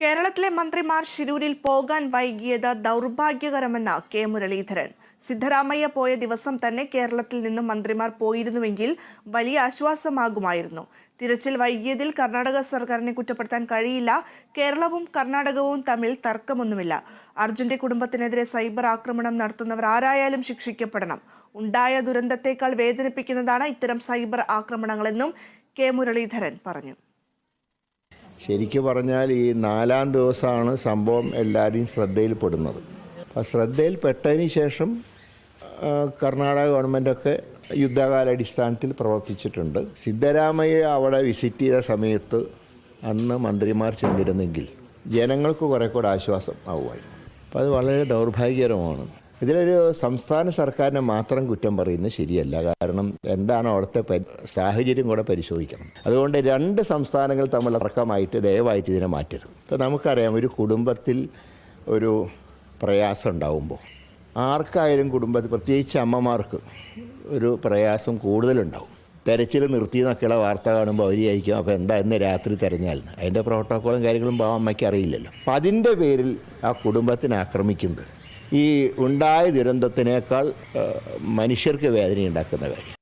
കേരളത്തിലെ മന്ത്രിമാർ ശിരൂരിൽ പോകാൻ വൈകിയത് ദൗർഭാഗ്യകരമെന്ന് കെ മുരളീധരൻ. സിദ്ധരാമയ്യ പോയ ദിവസം തന്നെ കേരളത്തിൽ നിന്നും മന്ത്രിമാർ പോയിരുന്നുവെങ്കിൽ വലിയ ആശ്വാസമാകുമായിരുന്നു. തിരച്ചിൽ വൈകിയതിൽ കർണാടക സർക്കാരിനെ കുറ്റപ്പെടുത്താൻ കഴിയില്ല. കേരളവും കർണാടകവും തമ്മിൽ തർക്കമൊന്നുമില്ല. അർജുന്റെ കുടുംബത്തിനെതിരെ സൈബർ ആക്രമണം നടത്തുന്നവർ ആരായാലും ശിക്ഷിക്കപ്പെടണം. ഉണ്ടായ ദുരന്തത്തേക്കാൾ വേദനിപ്പിക്കുന്നതാണ് ഇത്തരം സൈബർ ആക്രമണങ്ങളെന്നും കെ മുരളീധരൻ പറഞ്ഞു. ശരിക്കു പറഞ്ഞാൽ ഈ നാലാം ദിവസമാണ് സംഭവം എല്ലാവരെയും ശ്രദ്ധയിൽപ്പെടുന്നത്. അപ്പോൾ ശ്രദ്ധയിൽപ്പെട്ടതിന് ശേഷം കർണാടക ഗവൺമെന്റൊക്കെ യുദ്ധകാലാടിസ്ഥാനത്തിൽ പ്രവർത്തിച്ചിട്ടുണ്ട്. സിദ്ധരാമയ്യ അവിടെ വിസിറ്റ് ചെയ്ത സമയത്ത് അന്ന് മന്ത്രിമാർ ചെന്നിരുന്നെങ്കിൽ ജനങ്ങൾക്ക് കുറെ കൂടെ ആശ്വാസം ആവുമായിരുന്നു. അപ്പോൾ അത് വളരെ ദൗർഭാഗ്യകരമാണ്. ഇതിലൊരു സംസ്ഥാന സർക്കാരിനെ മാത്രം കുറ്റം പറയുന്നത് ശരിയല്ല. കാരണം എന്താണ് അവിടുത്തെ സാഹചര്യം കൂടെ പരിശോധിക്കണം. അതുകൊണ്ട് രണ്ട് സംസ്ഥാനങ്ങൾ തമ്മിൽ തർക്കമായിട്ട് ദയവായിട്ട് ഇതിനെ മാറ്റരുത്. ഇപ്പോൾ നമുക്കറിയാം ഒരു കുടുംബത്തിൽ ഒരു പ്രയാസം ഉണ്ടാവുമ്പോൾ ആർക്കായാലും കുടുംബത്തിൽ പ്രത്യേകിച്ച് അമ്മമാർക്ക് ഒരു പ്രയാസം കൂടുതലുണ്ടാവും. തെരച്ചിൽ നിർത്തി എന്നൊക്കെയുള്ള വാർത്ത കാണുമ്പോൾ അവർ വിചാരിക്കും അപ്പോൾ എന്താ ഇന്ന് രാത്രി തിരഞ്ഞാലെന്ന് അതിന്റെ പ്രോട്ടോക്കോളും കാര്യങ്ങളും അമ്മയ്ക്ക് അറിയില്ലല്ലോ. അപ്പം അതിന്റെ പേരിൽ ആ കുടുംബത്തിനെ ആക്രമിക്കുന്നത് ഈ ഉണ്ടായ ദുരന്തത്തിനേക്കാൾ മനുഷ്യർക്ക് വേദന ഉണ്ടാക്കുന്ന കാര്യം.